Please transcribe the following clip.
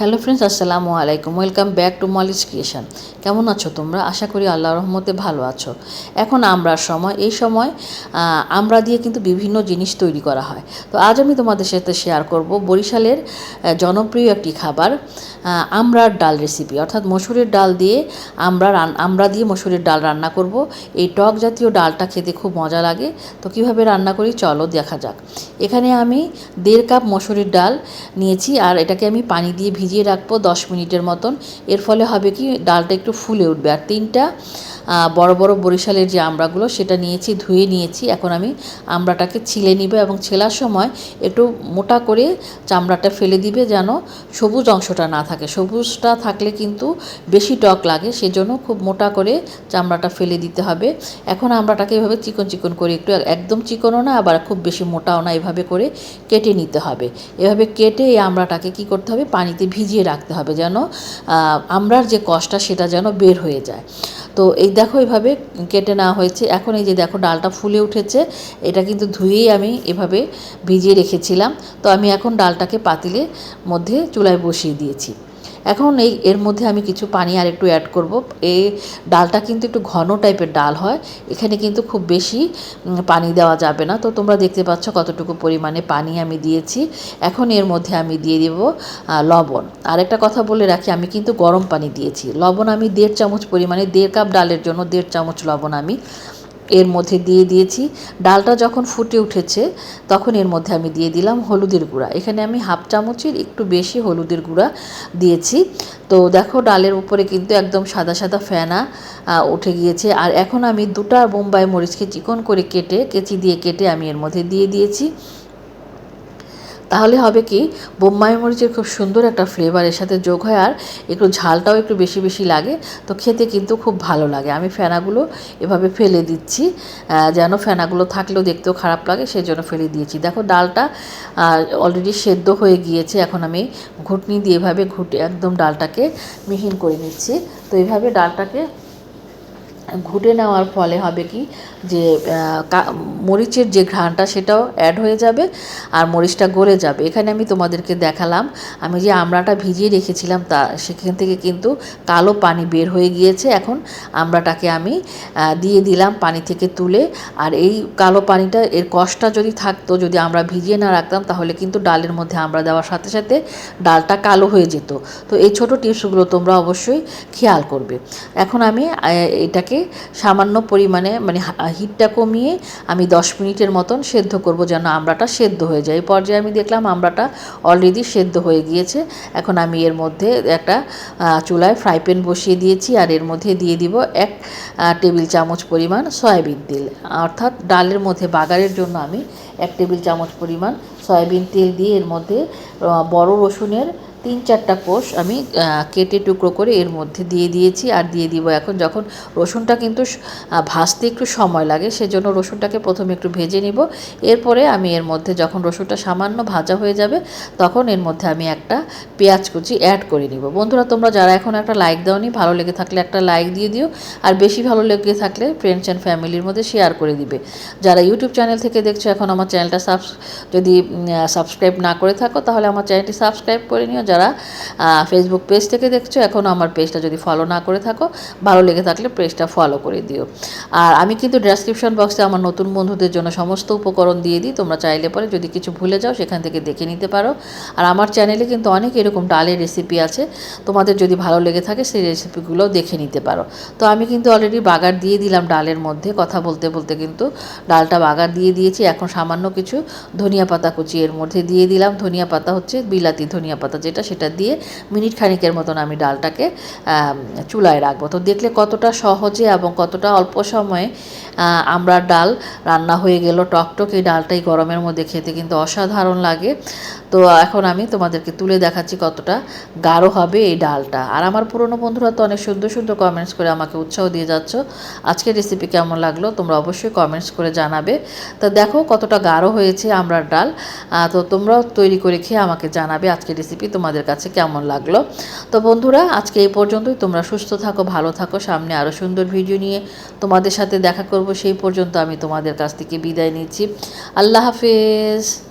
Hello friends আসসালামু আলাইকুম। Welcome back to Molly's creation কেমন আছো তোমরা? আশা করি আল্লাহ রহমতে ভালো আছো। এখন আমরার সময়, এই সময় আমরা দিয়ে কিন্তু বিভিন্ন জিনিস তৈরি করা হয়। তো আজ আমি তোমাদের সাথে শেয়ার করব বরিশালের জনপ্রিয় একটি খাবার আহ, আমড়ার ডাল রেসিপি অর্থাৎ মসুরের ডাল দিয়ে আমরা আমরা দিয়ে মসুরের ডাল রান্না করব। এই টক জাতীয় ডালটা খেতে খুব মজা লাগে। তো কীভাবে রান্না করি চলো দেখা যাক। এখানে আমি দেড় কাপ মসুরের ডাল নিয়েছি আর এটাকে আমি পানি দিয়ে ভিজিয়ে রাখব দশ মিনিটের মতন। এর ফলে হবে কি ডালটা একটু ফুলে উঠবে। আর তিনটা বড় বড় বরিশালের যে আমড়াগুলো সেটা নিয়েছি ধুয়ে নিয়েছি। এখন আমি আমড়াটাকে ছিলে নিব এবং ছেলার সময় একটু মোটা করে চামড়াটা ফেলে দিবে যেন সবুজ অংশটা না থাকে। সবুজটা থাকলে কিন্তু বেশি টক লাগে সেজন্য খুব মোটা করে চামড়াটা ফেলে দিতে হবে। এখন আমরাটাকে এভাবে চিকন চিকন করে একটু একদম চিকনও না আবার খুব বেশি মোটাও না এভাবে করে কেটে নিতে হবে। এভাবে কেটে এই আমড়াটাকে কি করতে হবে? পানিতে ভিজিয়ে রাখতে হবে যেন আহ, আমড়ার যে কষটা সেটা যেন বের হয়ে যায়। তো এই দেখো এভাবে কেটে নেওয়া হয়েছে। এখন এই যে দেখো ডালটা ফুলে উঠেছে এটা কিন্তু ধুয়েই আমি এভাবে ভিজিয়ে রেখেছিলাম। তো আমি এখন ডালটাকে পাতিলে মধ্যে চুলায় বসিয়ে দিয়েছি। এখন এই, এর মধ্যে আমি কিছু পানি আর একটু অ্যাড করব। এই ডালটা কিন্তু একটু ঘন টাইপের ডাল হয়, এখানে কিন্তু খুব বেশি পানি দেওয়া যাবে না। তো তোমরা দেখতে পাচ্ছ কতটুকু পরিমাণে পানি আমি দিয়েছি। এখন এর মধ্যে আমি দিয়ে দেব লবণ। আর একটা কথা বলে রাখি, আমি কিন্তু গরম পানি দিয়েছি। লবণ আমি দেড় চামচ পরিমাণে, দেড় কাপ ডালের জন্য দেড় চামচ লবণ আমি এর মধ্যে দিয়ে দিয়েছি। ডালটা যখন ফুটে উঠেছে, তখন এর মধ্যে আমি দিয়ে দিলাম হলুদের গুঁড়া। এখানে আমি হাফ চামচের একটু বেশি হলুদের গুঁড়া দিয়েছি। তো দেখো, ডালের উপরে কিন্তু একদম সাদা সাদা ফেনা উঠে গিয়েছে। আর এখন আমি দুটা বোম্বাই মরিচকে চিকন করে কেটে, কেচি দিয়ে কেটে আমি এর মধ্যে দিয়ে দিয়েছি। তাহলে হবে কি, বোম্বাই মরিচের খুব সুন্দর একটা ফ্লেভার এর সাথে যোগ হয় আর একটু ঝালটাও একটু বেশি বেশি লাগে, তো খেতে কিন্তু খুব ভালো লাগে। আমি ফেনাগুলো এভাবে ফেলে দিচ্ছি যেন ফেনাগুলো থাকলেও দেখতেও খারাপ লাগে সেই জন্য ফেলে দিয়েছি। দেখো ডালটা অলরেডি সেদ্ধ হয়ে গিয়েছে, এখন আমি ঘুটনি দিয়ে এভাবে ঘুটে একদম ডালটাকে মিহিন করে নিচ্ছি। তো এইভাবে ডালটাকে ঘুটে নেওয়ার ফলে হবে কি যে মরিচের যে ঘ্রাণটা সেটাও অ্যাড হয়ে যাবে আর মরিচটা গলে যাবে। এখানে আমি তোমাদেরকে দেখালাম, আমি যে আমড়াটা ভিজিয়ে রেখেছিলাম তা, সেখান থেকে কিন্তু কালো পানি বের হয়ে গিয়েছে। এখন আমড়াটাকে আমি দিয়ে দিলাম পানি থেকে তুলে। আর এই কালো পানিটা, এর কষটা যদি থাকতো, যদি আমরা ভিজিয়ে না রাখতাম, তাহলে কিন্তু ডালের মধ্যে আমরা দেওয়ার সাথে সাথে ডালটা কালো হয়ে যেত। তো এই ছোট টিপসগুলো তোমরা অবশ্যই খেয়াল করবে। এখন আমি এটাকে সামান্য পরিমাণে মানে হিটটা কমিয়ে আমি দশ মিনিটের মতন সেদ্ধ করব যেন আমড়াটা সেদ্ধ হয়ে যায়। এই পর্যায়ে আমি দেখলাম আমড়াটা অলরেডি সেদ্ধ হয়ে গিয়েছে। এখন আমি এর মধ্যে একটা চুলায় ফ্রাই প্যান বসিয়ে দিয়েছি আর এর মধ্যে দিয়ে দিব এক টেবিল চামচ পরিমাণ সয়াবিন তেল। অর্থাৎ ডালের মধ্যে, বাগারের জন্য আমি এক টেবিল চামচ পরিমাণ সয়াবিন তেল দিয়ে এর মধ্যে বড় রসুনের তিন চারটা কোষ আমি কেটে টুকরো করে এর মধ্যে দিয়ে দিয়েছি আর দিয়ে দিব এখন যখন রসুনটা কিন্তু ভাজতে একটু সময় লাগে সেজন্য রসুনটাকে প্রথমে একটু ভেজে নিব। এরপরে আমি এর মধ্যে যখন রসুনটা সামান্য ভাজা হয়ে যাবে তখন এর মধ্যে আমি একটা পেঁয়াজ কুচি অ্যাড করে নিব। বন্ধুরা, তোমরা যারা এখন একটা লাইক দাওনি, ভালো লেগে থাকলে একটা লাইক দিয়ে দিও। আর বেশি ভালো লেগে থাকলে ফ্রেন্ডস অ্যান্ড ফ্যামিলির মধ্যে শেয়ার করে দিবে। যারা ইউটিউব চ্যানেল থেকে দেখছ, এখন আমার চ্যানেলটা সাবস যদি সাবস্ক্রাইব না করে থাকো, তাহলে আমার চ্যানেলটি সাবস্ক্রাইব করে নিও। যারা ফেসবুক পেজ থেকে দেখছ এখনও আমার পেজটা যদি ফলো না করে থাকো, ভালো লেগে থাকলে পেজটা ফলো করে দিও। আর আমি কিন্তু ডেসক্রিপশন বক্সে আমার নতুন বন্ধুদের জন্য সমস্ত উপকরণ দিয়ে দিই, তোমরা চাইলে পরে যদি কিছু ভুলে যাও, সেখান থেকে দেখে নিতে পারো। আর আমার চ্যানেলে কিন্তু অনেক এরকম ডালের রেসিপি আছে, তোমাদের যদি ভালো লেগে থাকে, সেই রেসিপিগুলো দেখে নিতে পারো। তো আমি কিন্তু অলরেডি বাগার দিয়ে দিলাম ডালের মধ্যে, কথা বলতে বলতে কিন্তু ডালটা বাগার দিয়ে দিয়েছি। এখন সামান্য কিছু ধনিয়া পাতা কুচি এর মধ্যে দিয়ে দিলাম। ধনিয়া পাতা হচ্ছে বিলাতি ধনিয়া পাতা, যেটা সেটা দিয়ে মিনিট খানিকের মতন আমি ডালটাকে চুলায় রাখব। তো দেখলে কতটা সহজে এবং কতটা অল্প সময়ে আমরা ডাল রান্না হয়ে গেল টকটক এই ডালটাই গরমের মধ্যে খেতে কিন্তু অসাধারণ লাগে। তো এখন আমি তোমাদেরকে তুলে দেখাচ্ছি কতটা গাঢ় হবে এই ডালটা। আর আমার পুরনো বন্ধুরা তো অনেক সুন্দর সুন্দর কমেন্টস করে আমাকে উৎসাহ দিয়ে যাচ্ছ। আজকের রেসিপি কেমন লাগল তোমরা অবশ্যই কমেন্টস করে জানাবে। তো দেখো কতটা গাঢ় হয়েছে আমড়ার ডাল। তো তোমরাও তৈরি করে খেয়ে আমাকে জানাবে আজকের রেসিপি তোমাদের কাছে কেমন লাগল। তো বন্ধুরা, আজকে এই পর্যন্তই। তোমরা সুস্থ থাকো, ভালো থাকো। সামনে আরও সুন্দর ভিডিও নিয়ে তোমাদের সাথে দেখা করব। সেই পর্যন্ত আমি তোমাদের কাছ থেকে বিদায় নিচ্ছি। আল্লাহ হাফেজ।